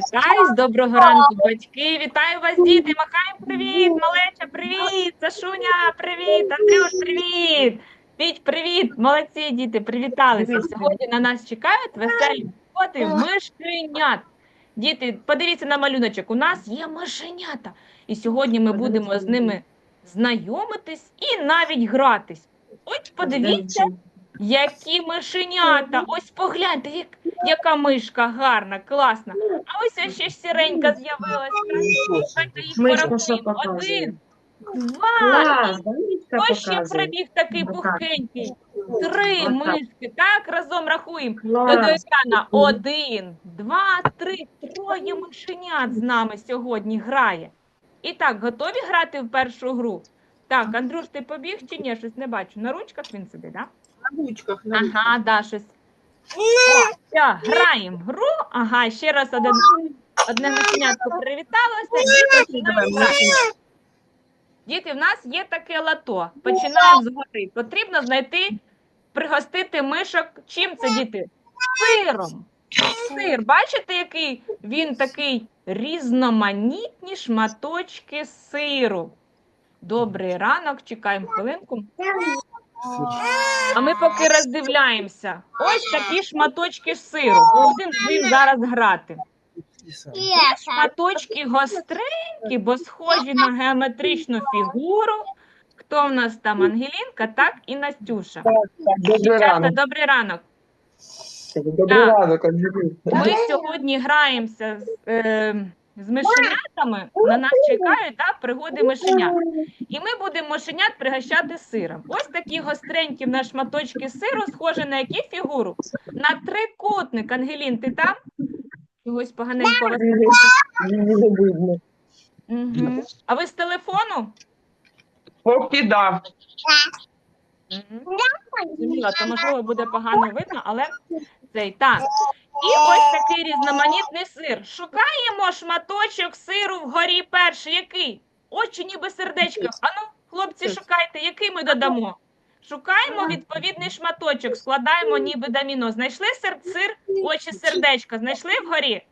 Вітаю, доброго ранку, батьки. Вітаю вас, діти. Махаємо привіт, малеча, привіт, Сашуня, привіт, Андрюш, привіт. Піть, привіт, молодці, діти, привіталися. Сьогодні на нас чекають веселі коти мишенят. Діти, подивіться на малюночок. У нас є мишенята. І сьогодні ми будемо з ними знайомитись і навіть гратись. Ось подивіться, які мишенята. Ось погляньте, як, яка мишка гарна, класна. А ось ще сіренька з'явилася. Давайте їх Мишка що порахуємо. показує? Один, два, Клас, ось ще показує. прибіг такий пухкенький. Три мишки. Так, разом рахуємо. До Клас. Один, два, три, троє мишенят з нами сьогодні грає. І так, готові грати в першу гру? Так, Андрюш, ти побіг чи ні? Щось не бачу. На ручках він сидить, так? На ручках, на ручках. Ага, да, щось. О, все, граємо в гру. Ага, ще раз один, одне мишенятко привіталося. і починаємо грати. Діти, в нас є таке лото. Починаємо з гори. Потрібно знайти, пригостити мишок. Чим це, діти? Сиром. Сир. Бачите, який він такий різноманітні шматочки сиру. Добрий ранок, чекаємо хвилинку. А ми поки роздивляємося. Ось такі шматочки сиру. Будемо з ним зараз грати. Шматочки гостренькі, бо схожі на геометричну фігуру. Хто в нас там Ангелінка, так і Настюша. Добрий ранок. добрий ранок. Добрий ранок, Андрій. Ми сьогодні граємося з, е, з мишенятами. На нас чекають так, пригоди мишенят. І ми будемо мишенят пригощати сиром. Ось такі гостренькі в нас шматочки сиру, схожі на які фігуру? На трикутник. Ангелін, ти там? Чогось поганенько вас. Видно. Угу. А ви з телефону? Поки да. Угу. Зрозуміла, то можливо буде погано видно, але цей так. І ось такий різноманітний сир. Шукаємо шматочок сиру вгорі перший. Який? Очі ніби сердечко. Ану, хлопці, шукайте, який ми додамо. Шукаємо відповідний шматочок, складаємо ніби доміно. Знайшли сир, сир, очі сердечка. Знайшли вгорі?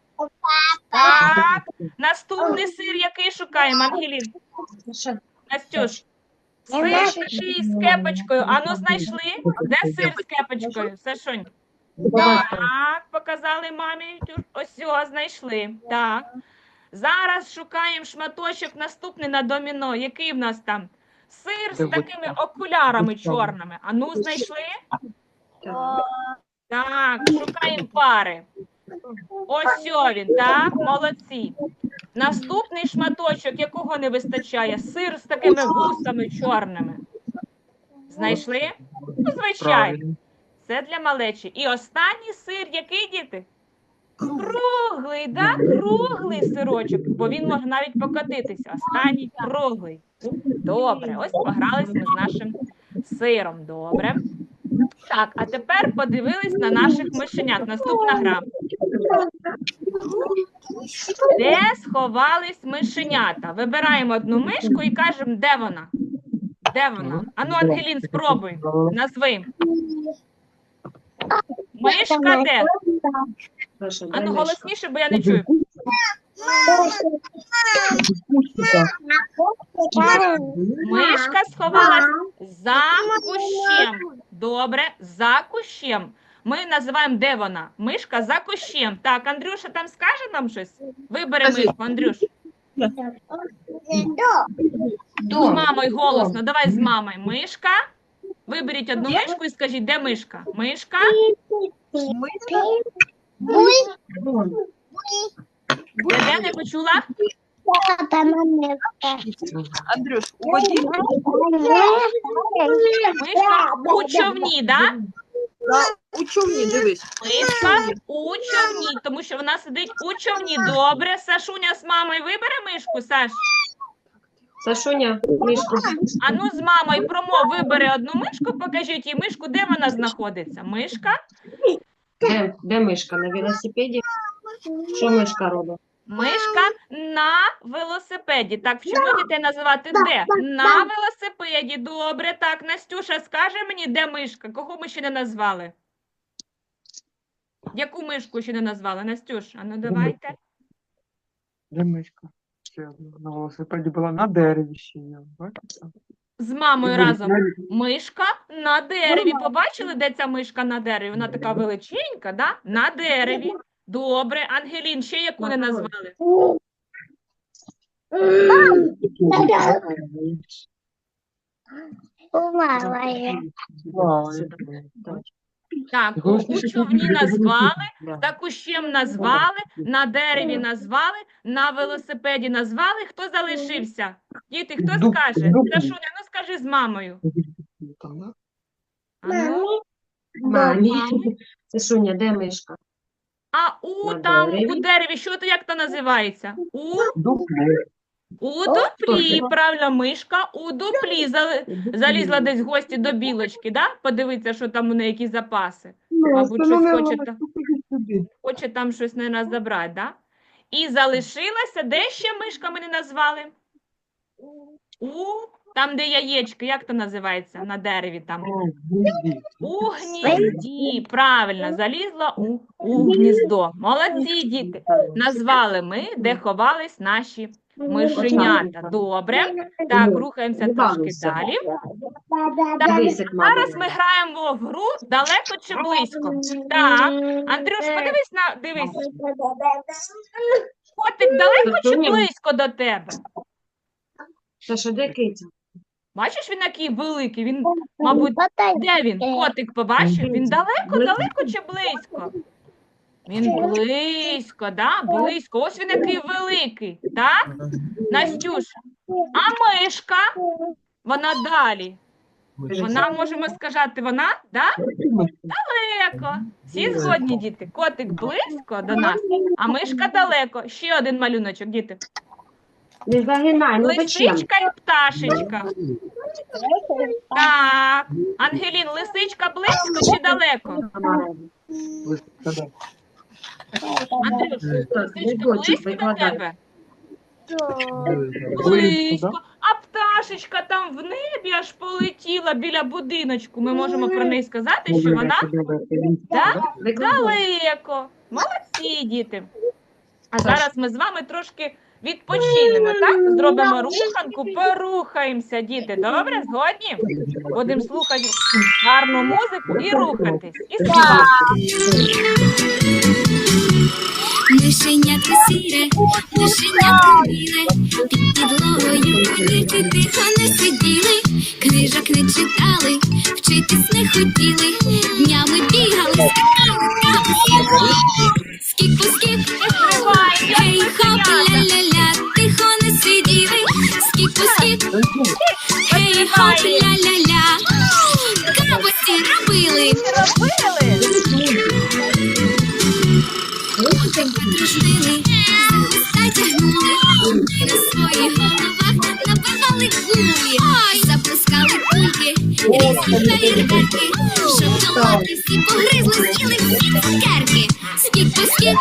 Так. Наступний сир, який шукаємо, Ангелін? Настюш. Сир з кепочкою. Ану, знайшли? Де сир з кепочкою? Сашунь. Так, показали мамі. Ось його знайшли. Так. Зараз шукаємо шматочок наступний на доміно. Який в нас там? Сир з такими окулярами чорними. Ану, знайшли? Так, шукаємо пари. Ось він, так, молодці. Наступний шматочок, якого не вистачає? Сир з такими вусами чорними. Знайшли? Ну, звичайно. Це для малечі. І останній сир, який діти? Круглий, да? Круглий сирочок, бо він може навіть покотитися. Останній круглий. Добре, ось погрались ми з нашим сиром. Добре. Так, а тепер подивились на наших мишенят. Наступна гра. Де сховались мишенята? Вибираємо одну мишку і кажемо, де вона? Де вона? Ану, Ангелін, спробуй. Назви. Мишка де? Ану, Данічка. голосніше, бо я не чую. Мишка сховалась за кущем. Добре, за кущем. Ми називаємо, де вона? Мишка за кущем. Так, Андрюша там скаже нам щось? Вибери мишку, Андрюш. З мамою голосно. Давай з мамою. Мишка. Виберіть одну мишку і скажіть, де мишка? Мишка. Де, де не почула? Андрюш, у воді Мишка у човні, да? у човні, дивись. Мишка у човні, тому що вона сидить у човні. Добре, Сашуня з мамою вибере мишку, Саш. Сашуня, мишку. А ну з мамою промов вибери одну мишку, покажіть їй мишку, де вона знаходиться. Мишка, Де, де мишка? На велосипеді? Що мишка робить? мишка на велосипеді. Так, вчимо дітей називати де? На велосипеді. Добре, так, Настюша, скаже мені, де мишка? Кого ми ще не назвали? Яку мишку ще не назвали? Настюш, а ну давайте. Де мишка? Ще на велосипеді була на дереві ще є. Бачите? З мамою І разом. навіть Мишка на дереві. Побачили, де ця мишка на дереві? Вона така величенька, да? На дереві. Добре, Ангелін, ще яку не назвали? Так, у, човні назвали, Да. та кущем назвали, на дереві назвали, на велосипеді назвали. Хто залишився? Діти, хто скаже? Сашуня, ну скажи з мамою. Там. А, ну. Мамі. Мамі. Це де мишка? а у там у дереві. що то як то називається? У. у дуплі, правильно, мишка у дуплі залізла десь в гості до білочки, да? Подивитися, що там у неї які запаси. Мабуть, щось хоче там. Хоче там щось нас забрати, да? І залишилася, де ще мишка ми не назвали? У там, де яєчки, як то називається на дереві там? У гнізді, правильно, залізла у, у гніздо. Молодці, діти. Назвали ми, де ховались наші мишенята. Добре. Так, рухаємося трошки далі. Мама. Зараз ми граємо в гру далеко чи близько. Так, Андрюш, подивись на дивись. Котик далеко чи близько до тебе? Саша, де киця? Бачиш, він який великий. Він, мабуть, де він? Котик побачив? Він далеко, далеко чи близько? Він близько, да? Близько. Ось він який великий, так? Настюш, а мишка? Вона далі. Вона, можемо сказати, вона, да? Далеко. Всі згодні, діти. Котик близько до нас, а мишка далеко. Ще один малюночок, діти. Не загинай, ну зачем? Лисичка і пташечка. Так. Ангелін, лисичка близько чи далеко? Андрюш, лисичка близько до тебе? Близько, Близько. А пташечка там в небі аж полетіла біля будиночку. Ми можемо про неї сказати, що вона Да? Далеко. Молодці, діти. А зараз ми з вами трошки відпочинемо, так? Зробимо руханку, порухаємося, діти. Добре, згодні? Будемо слухати гарну музику і рухатись. І співати. Мишенятко сіре, мишенятко біле, під підлогою кудити тихо не сиділи, книжок не читали, вчитись не хотіли, днями бігали, скакали, капусі, скік по скік, гей, хоп, ля-ля-ля, тихо не сиділи, скік по скік, гей, хоп, ля-ля-ля, капусі робили. На своїх головах набивали кулі, запускали кульки, різні феєрверки, щоб долоки всі погризли, з'їли всі цукерки. Скік по скік,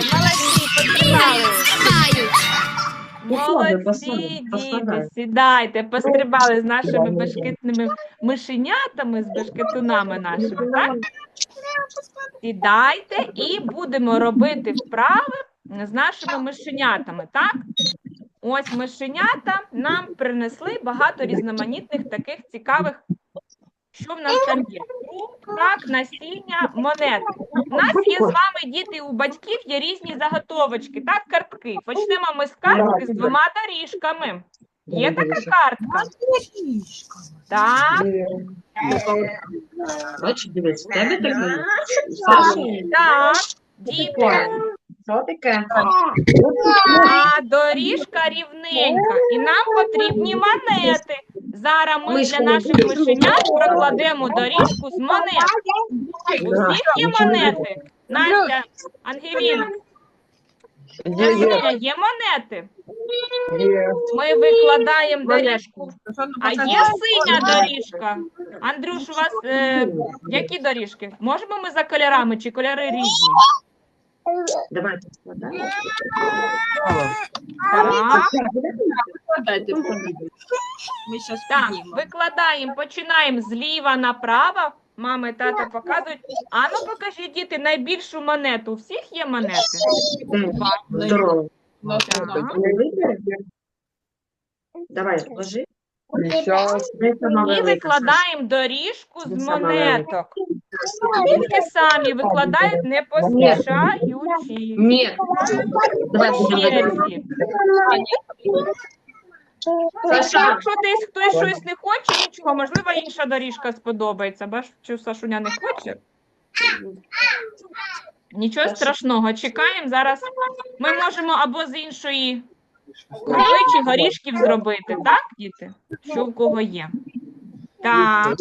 стрибають. Походи, Молодці, діти, сідайте, пострибали з нашими бешкетними мишенятами, з бешкетунами нашими, так? Сідайте і будемо робити вправи з нашими мишенятами, так? Ось мишенята нам принесли багато різноманітних таких цікавих, що в нас там є. Так, насіння, монет. У нас є з вами діти, у батьків є різні заготовочки, так, картки. Почнемо ми з картки з двома доріжками. Є така картка? Так, Бачиш, дивись, в тебе? Саша? так. Діти, Що таке? а доріжка рівненька, і нам потрібні монети. Зараз ми Мишка, для наших мишенят прокладемо доріжку з монет. У всіх є монети? Настя, Ангеліна, Є, є, є монети? є. Ми викладаємо доріжку. А є синя доріжка? Андрюш, у вас е, які доріжки? Можемо ми за кольорами чи кольори різні? Давайте складаємо. Так, Складайте. Ми зараз так, піднімемо. викладаємо, починаємо зліва направо. Мами, тата показують. А ну покажіть, діти, найбільшу монету. У всіх є монети? Здорово. Ну, Так. Не? Давай, ложи. І викладаємо доріжку з монеток. Дітки самі викладають, не поспішаючи. Ні. Якщо якщо десь хтось щось не хоче, нічого, можливо, інша доріжка сподобається. Бачу, Сашуня не хоче. Нічого страшного, чекаємо. Зараз ми можемо або з іншої крупи чи горішків зробити, так, діти? Що в кого є? Так.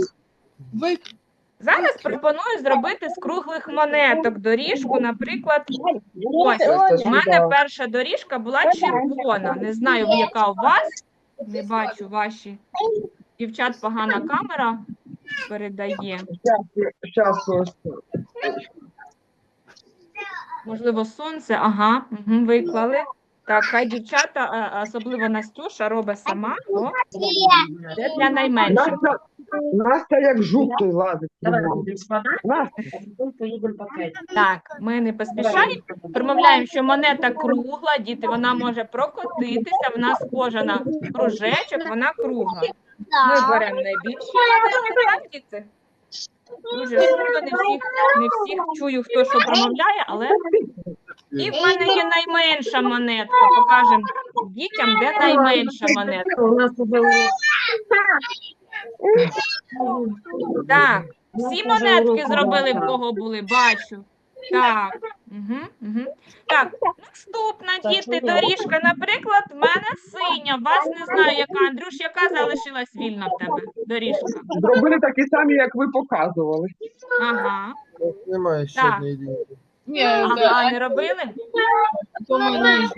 Зараз пропоную зробити з круглих монеток доріжку, наприклад, ось. У мене перша доріжка була червона. Не знаю, яка у вас. Не бачу ваші. Дівчат погана камера передає. Можливо, сонце. Ага, угу, виклали. Так, хай дівчата, а, особливо Настюша, робить сама. О, це для найменших. Настя, Настя як жук той лазить. Давай будемо складати, Настя, потім поїдемо по. Так, ми не поспішаємо. Промовляємо, що монета кругла, діти, вона може прокотитися, вона схожа на кружечок, вона кругла. Ми беремо найбільші монети, так, діти? Дуже шумно, не всіх, не всіх чую, хто що промовляє, але і в мене є найменша монетка. Покажемо дітям, де найменша монетка. У нас. Так, всі монетки зробили, в кого були, бачу. Так. Угу, угу. Так, наступна діти доріжка. Наприклад, в мене синя. Вас не знаю, яка. Андрюш, яка залишилась вільна в тебе доріжка? зробили такі самі, як ви показували. Ага. Немає ще Так. однієї лінії. ні, Ага, да, не робили? то мені У нас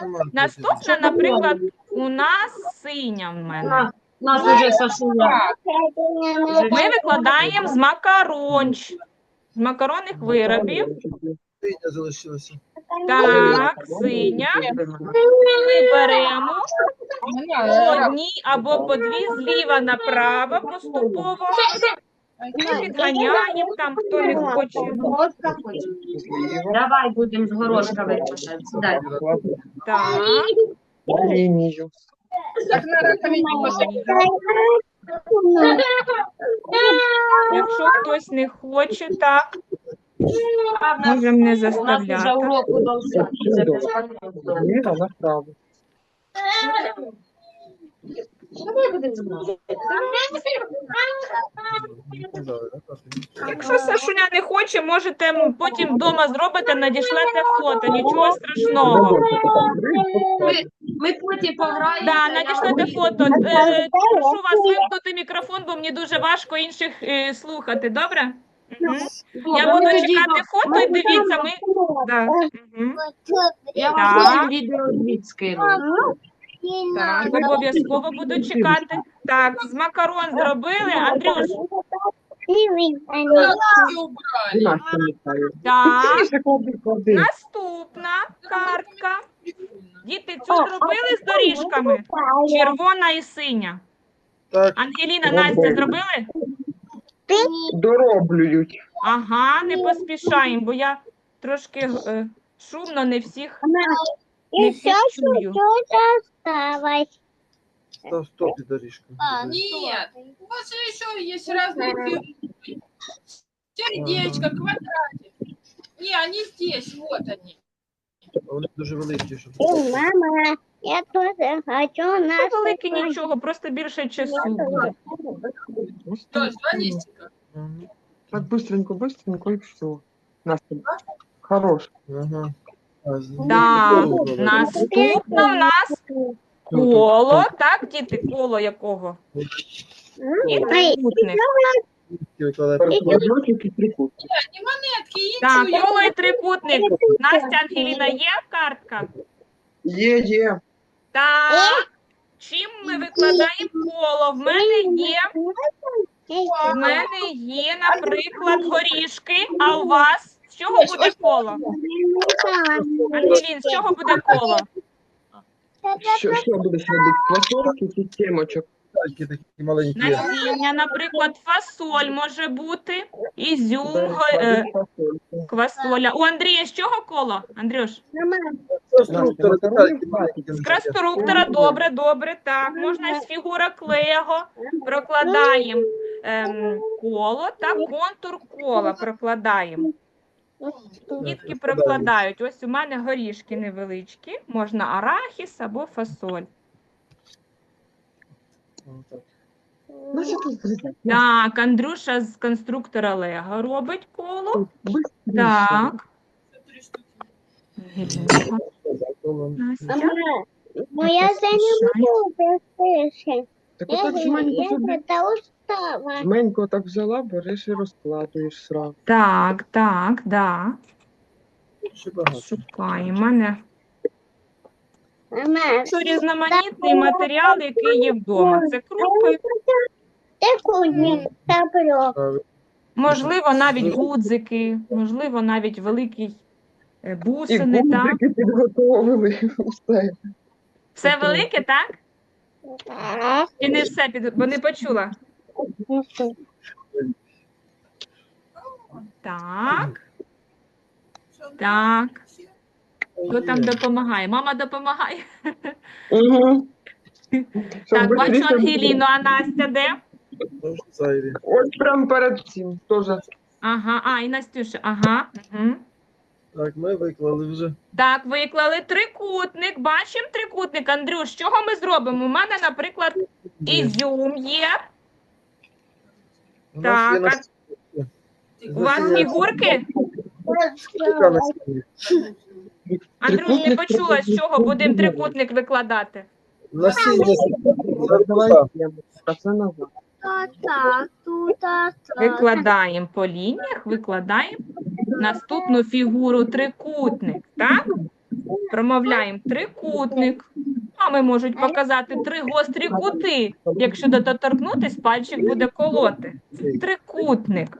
немає Наступна, наприклад, у нас синя в мене. У нас уже Сашуня. Ми викладаємо з макаронч. З макаронних виробів. Синя залишилася. Так, синя. Ми беремо по одній або по дві зліва направо поступово. Ми підганяємо там, хто не хоче. Давай будемо з горошка викладати. Так. Лінію. так на раковині Якщо хтось не хоче, так. Можемо не заставляти. Давай будемо. Якщо Сашуня не хоче, можете потім вдома зробите, надішлете фото, нічого страшного. Ми потім пограємо. Да, надішлете фото. Е, Прошу вас вимкнути мікрофон, бо мені дуже важко інших е, слухати. Добре? Мгм. Я буду чекати фото і дивіться. Ми... Да. Мгм. Я вам потім відеозвіт скину. Так, обов'язково буду чекати. Так, з макарон зробили. Андрюш, так. Наступна картка. Діти, цю зробили з доріжками? Червона і синя. Ангеліна, Настя зробили? Дороблюють. Ага, не поспішаємо, бо я трошки е, шумно, не всіх, не всіх чую. став стоп і доріжка. Нет, у вас же еще есть разные фигурки. Сердечко, квадратик. Не, они здесь, вот они. А вони дуже великі, щоб Мама, я тоже хочу на Це велике нічого, просто більше часу буде. Что, два листика? Мгм. Так быстренько, быстренько и все. Настя, хорош. Ага. Так, наступна в нас коло, так, діти, коло якого? І трикутник. Так, коло і трикутник. Настя Ангеліна, є картка? Е-е. Так. Чим ми викладаємо коло? В мене є, в мене є, наприклад, горішки, а у вас з чого буде коло? Ангелін, з чого буде коло? Що, що будеш робити? Квасольки чи темочок? Такі такі маленькі. Насіння, наприклад, фасоль може бути, ізюм, го- е, квасоля. У Андрія з чого коло? Андрюш? З конструктора, добре, добре, так. Можна з фігурок Лего. Прокладаємо ем, коло та контур кола прокладаємо. Дітки прокладають. Ось у мене горішки невеличкі. Можна арахіс або фасоль. Так, Андрюша з конструктора Лего робить коло. Так. Ну я це не буду пиши. Я. Жменько так взяла, береш і розкладуєш сразу. Так, так, да. Ще багато. Шукаємо. У мене Це різноманітний матеріал, який є вдома. Це крупи? Правильно. можливо, навіть гудзики, можливо, навіть великий е, І бусини. Так? гудзики підготовили. Все. Все велике, так? Чи не все під... бо не почула. Так, так. Хто там допомагає? Мама допомагає. Угу. Так, бачу Ангеліну, а Настя де? Ось прям перед цим. Тоже. Ага, а, і Настюша, ага. Угу. Так, ми виклали вже. Так, виклали трикутник. Бачимо трикутник, Андрюш. З чого ми зробимо? У мене, наприклад, ізюм є. У нас є Так, на У вас фігурки? Андрюш, не Трикутник почула, з чого будемо трикутник викладати. А це назад. Викладаємо по лініях, викладаємо наступну фігуру трикутник. Так? Промовляємо трикутник. Мами можуть показати три гострі кути. Якщо доторкнутись, пальчик буде колоти. Трикутник.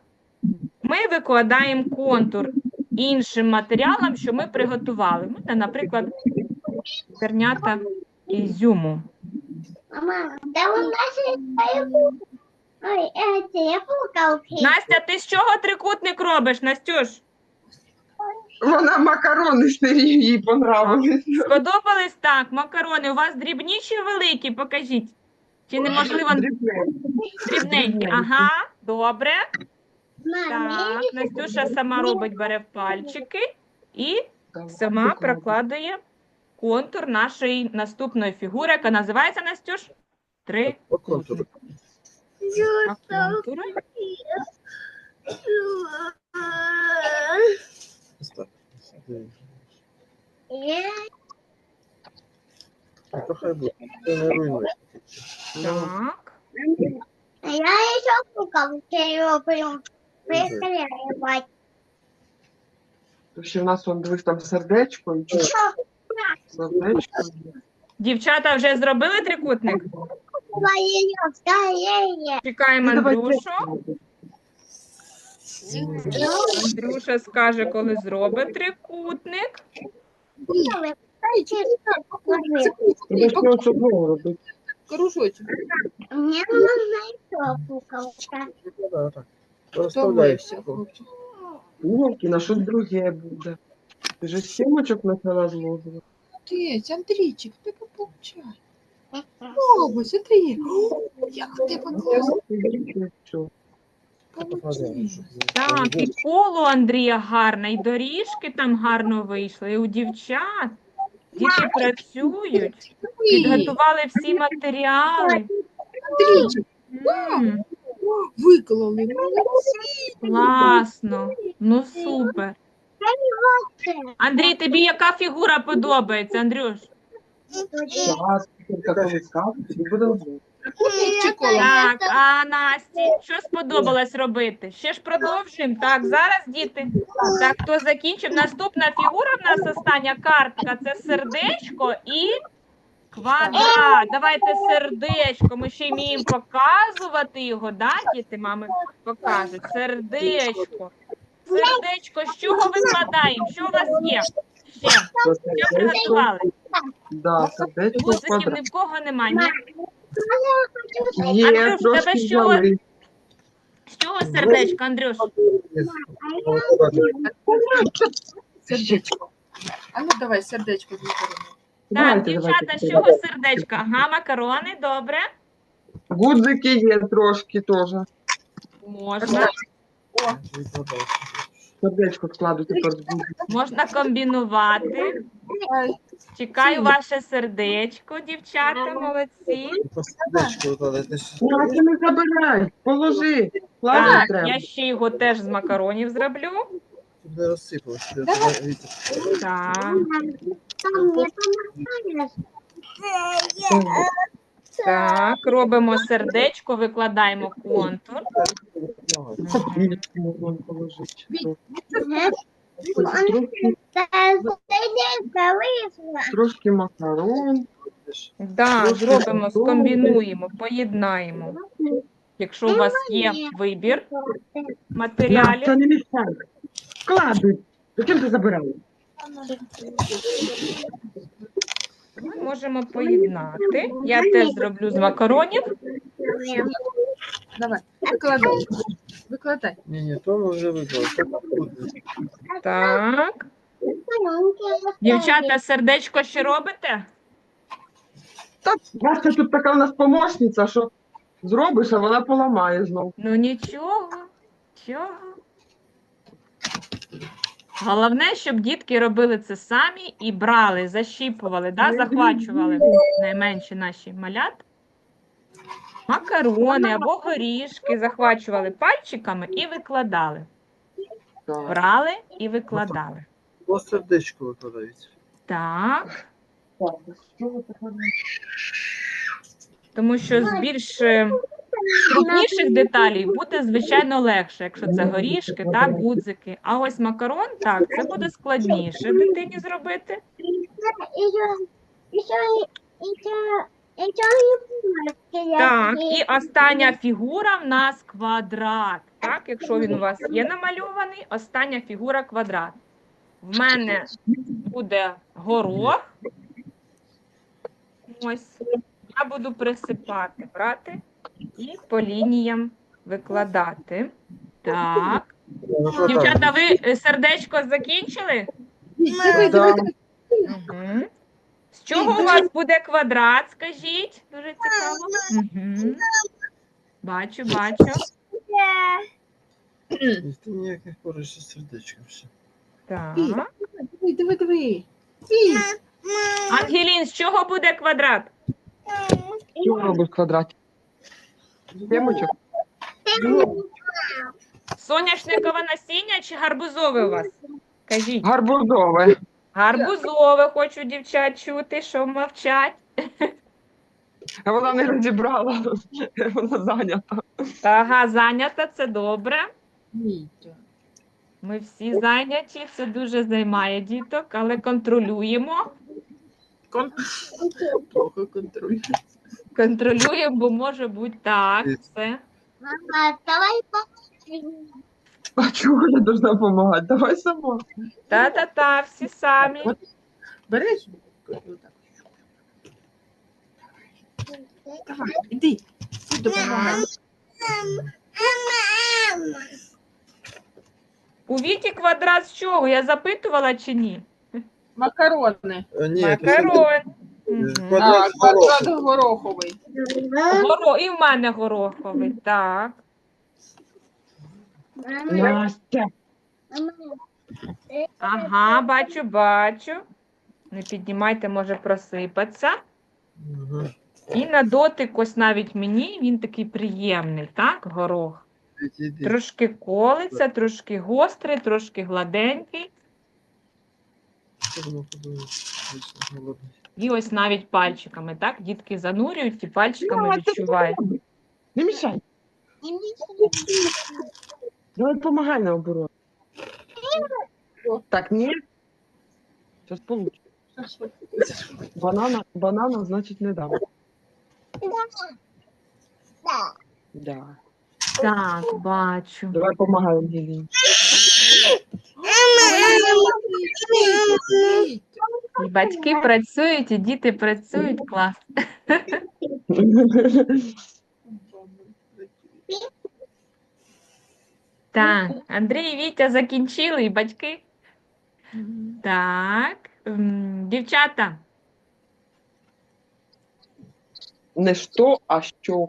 Ми викладаємо контур іншим матеріалом, що ми приготували. Мене, наприклад, зернята ізюму. Мама, да у нас є. Ой, е, телефон кавки. Настя, ти з чого трикутник робиш, Настюш? Вона макарони сирі їй понравились. Сподобались так, макарони. У вас дрібні чи великі? Покажіть. Чи неможливо дрібненькі? Ага, добре. Так, Настюша сама робить, бере в пальчики і сама прокладує контур нашої наступної фігури, яка називається Настюш. Три контури. Ось То хай буде. Це не руйнує. Так. я ще кукавки роблю. Прикривай. Ще в нас он дивись там сердечко і чуть сердечко. Дівчата вже зробили трикутник? Чекаємо Ну, давай Андрюшу. Андрюша скаже, коли зробить трикутник. Треба його одного робити. Ще. Да, так. Добре, Розставляй. все, хлопчик. На щось друге буде. Ти ж сімочок почала зложувати. Ти, Андрійчик, ти. О, смотри. О, Як ти. Що? Так, і коло Андрія гарне, і доріжки там гарно вийшли, і у дівчат. Діти працюють, підготували всі матеріали. М, Виклали. Класно. Ну супер. Андрій, тобі яка фігура подобається, Андрюш? Буде. Трикутник? Так, а Насті, що сподобалось робити? Ще ж продовжуємо. Так, зараз діти. Так, хто закінчив? Наступна фігура в нас остання картка це сердечко і квадрат. Давайте сердечко. Ми ще вміємо показувати його, да, діти? Мами покажуть. Сердечко. Сердечко, з чого викладаємо? Що у вас є? Ще. Що приготували? да, сердечко Гудзиків ні в кого немає. Ні? Є, Андрюш, тебе трошки що? взяли. З чого сердечко, Андрюш? Сердечко. А ну давай сердечко зробимо. Так, Давайте, дівчата, давайте. з чого сердечко? Ага, макарони, добре. Гудзики є трошки теж. Можна. Сердечко складу тепер з гудзиків. Можна комбінувати. Ай, Чекаю ваше сердечко, дівчата, молодці. Сердечко. Ну, ти не забирай, положи. Так, я ще його теж з макаронів зроблю. Щоб не розсипалося. Так. Так, робимо сердечко, викладаємо контур. Трошки, макарон. Да, Трошки зробимо, скомбінуємо, поєднаємо. Якщо у вас є вибір На, матеріалів. це не мішай. Складуй. Зачем ти забираєш? Ми можемо поєднати. Я теж зроблю з макаронів. Давай, викладай. Викладай. Ні, ні, то вже виклали. Так. Дівчата, сердечко ще робите? Настя тут така у нас помощниця, що зробиш, а вона поламає знову. Ну нічого, нічого. Головне, щоб дітки робили це самі і брали, защіпували, да, захвачували найменші наші малят. Макарони або горішки захвачували пальчиками і викладали. Так. Брали і викладали. По сердечко викладають. Так. Тому що з більш е, крупніших деталей буде, звичайно, легше, якщо це горішки, так, гудзики. А ось макарон, так, це буде складніше дитині зробити. Так, і остання фігура в нас квадрат. Так, якщо він у вас є намальований, остання фігура квадрат. В мене буде горох. Ось. Я буду присипати, брати і по лініям викладати. Так. Дівчата, ви е, сердечко закінчили? Да. Угу. З чого у вас буде квадрат, скажіть? Дуже цікаво. Угу. Бачу, бачу. Ніхто ніяких поруч з сердечком. Так. Диви, диви, диви. Ангелін, з чого буде квадрат? Що робиш в квадраті? Сімочок? Соняшникове насіння чи гарбузове у вас? Кажіть. Гарбузове. Гарбузове хочу дівчат чути, що мовчать. Вона не розібрала. Вона зайнята. Ага, зайнята, це добре. Ми всі зайняті, це дуже займає діток, але контролюємо. Кон... Плохо. Контролюємо, бо може бути так. Все. Мама, давай. А чого я должна допомагати? Давай сама. Та-та-та, всі самі. Береш? Отак. Давай, іди. Іди допомагай. У Віті квадрат з чого? Я запитувала чи ні? Макарони. А, ні, Макарон. Мгм. Квадрат А, квадрат гороховий. Горо... І в мене гороховий, так. Настя. Ага, бачу, бачу. Не піднімайте, може просипатися. І на дотик, ось навіть мені, він такий приємний, так, горох. Трошки колиться, трошки гострий, трошки гладенький. І ось навіть пальчиками, так? Дітки занурюють і пальчиками відчувають. Не мішай. Давай помагай наоборот. Так, ні. Зараз получится. Банана, банана, значить, не дам. Да. Так, бачу. Давай помагай Ангеліні. І батьки працюють, і діти працюють. Клас. Так, Андрій і Вітя закінчили, і батьки. Так, дівчата, Не що, а що.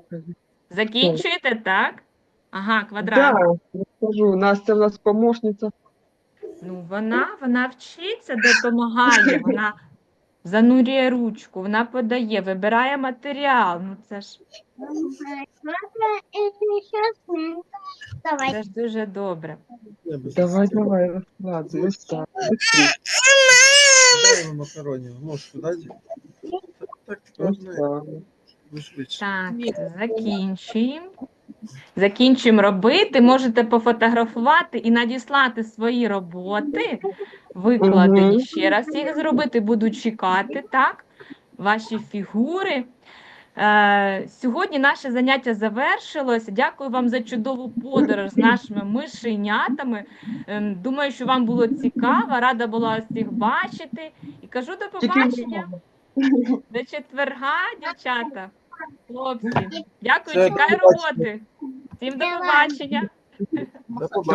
закінчуєте, так? Ага, квадрат. Да, я скажу, Настя в нас помощниця. Ну, вона, вона вчиться, допомагає, вона занурює ручку, вона подає, вибирає матеріал. Ну, це ж, Давай. це ж дуже добре. Давай, давай, розкладай, розкладай. Дай йому макаронів. Можеш дати? Так, так, можна. Так, закінчуємо. Закінчуємо робити. Можете пофотографувати і надіслати свої роботи, викладені ще раз їх зробити. Буду чекати, так? Ваші фігури. Е, сьогодні наше заняття завершилось. Дякую вам за чудову подорож з нашими мишенятами. Ем, Думаю, що вам було цікаво. Рада була всіх бачити. І кажу до побачення. До четверга, дівчата, хлопці. Дякую, чекаю роботи. Всім. До побачення.